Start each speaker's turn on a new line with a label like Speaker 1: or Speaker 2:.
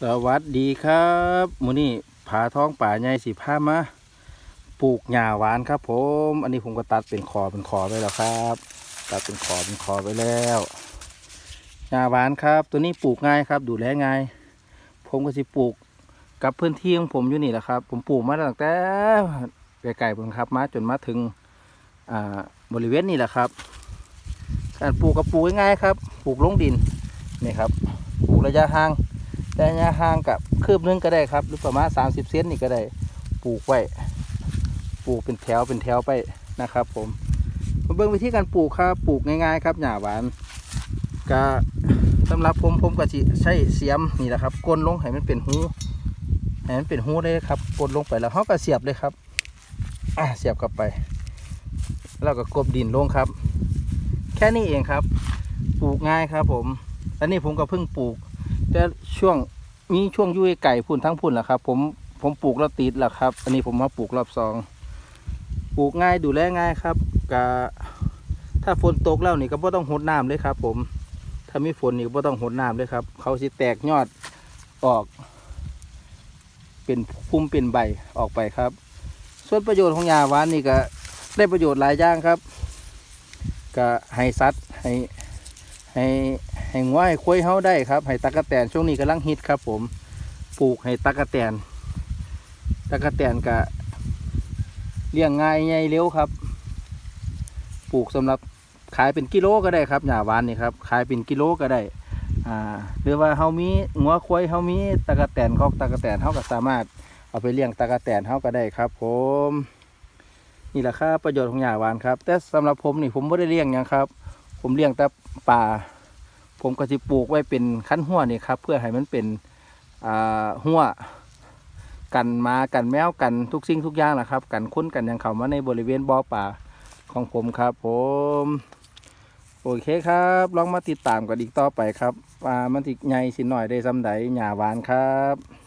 Speaker 1: สวัสดีครับมื้อนี้ผาท้องป่าใหญ่สิพามาปลูกหญ้าหวานครับ ผม อันนี้ผมก็ตัดเป็นคอเป็นคอไปแล้วครับ ตัดเป็นคอเป็นคอไปแล้วหญ้าหวานครับ ตัวนี้ปลูกง่ายครับ ดูแลง่าย ผมก็สิปลูกกับพื้นที่ของผมอยู่นี่แหละครับ ผมปลูกมาตั้งแต่ไกลๆผมครับ มาจนมาถึงบริเวณนี้แหละครับ การปลูกกับปลูกง่ายครับ ปลูกลงดินนี่ครับ ปลูกระยะห่าง แต่ระยะห่างกับคืบนึงก็ได้ครับ หรือประมาณ 30 เซนนี่ก็ได้ปลูกไว้ปลูกเป็นแถวเป็นแถวไปนะครับ ผมมาเบิ่งวิธีการปลูกครับปลูกง่ายๆ ครับหญ้าหวานก็สำหรับผมผมก็สิใช้เสียมนี่แหละครับกลนลงให้มันเป็นหูให้มันเป็นหูเลยครับกดลงไปแล้วเขาก็เสียบเลยครับอะเสียบกลับไป แล้วก็กบดินลงครับ แค่นี้เองครับ ปลูกง่ายครับผม อันนี้ผมก็เพิ่งปลูก แต่ช่วงมีช่วงยุ่ยไก่พุ่นทั้งพุ่นแหละครับ ผมผมปลูกแล้วติดแล้วครับ อันนี้ผมมาปลูกรอบสองปลูกง่ายดูแลง่ายครับกะถ้าฝนตกแล้วนี่ก็บ่ต้องหดน้ำเลยครับ ผม ถ้ามีฝนนี่ก็บ่ต้องหดน้ำเลยครับ เขาสิแตกยอดออก เป็นพุ่มเป็นใบออกไปครับ ส่วนประโยชน์ของยาหวานนี่ก็ได้ประโยชน์หลายอย่างครับ ก็ให้สัตว์ให้ ให้ให้งัวให้ควายเฮาได้ครับให้ตะกะแตนช่วงนี้กำลังฮิตครับ ผมปลูกให้ตะกะแตนตะกะแตนก็เลี้ยงง่ายใหญ่เร็วครับ ปลูกสำหรับขายเป็นกิโลก็ได้ครับหญ้าหวานนี่ครับขายเป็นกิโลก็ได้อ่าหรือว่าเฮามีงัวควายเฮามีตะกะแตนคอกตะกะแตนเฮาก็สามารถเอาไปเลี้ยงตะกะแตนเฮาก็ได้ครับ ผมนี่แหละครับประโยชน์ของหญ้าหวานครับ แต่สำหรับผมนี่ผมไม่ได้เลี้ยงยังครับ ผมเลี้ยงแต่ ป่า ผมก็จะปลูกไว้เป็นขั้นหัวนี่ครับ เพื่อให้มันเป็นอ่าหัวกันมากันแมวกันทุกสิ่งทุกอย่างนะครับ กันคุ้นกันหยังเข้ามาในบริเวณบ่อป่าของผมครับ ผมโอเคครับลองมาติดตามกันอีกต่อไปครับว่ามันติใหญ่สิหน่อยได้ซ้ำใดหญ้าหวานครับ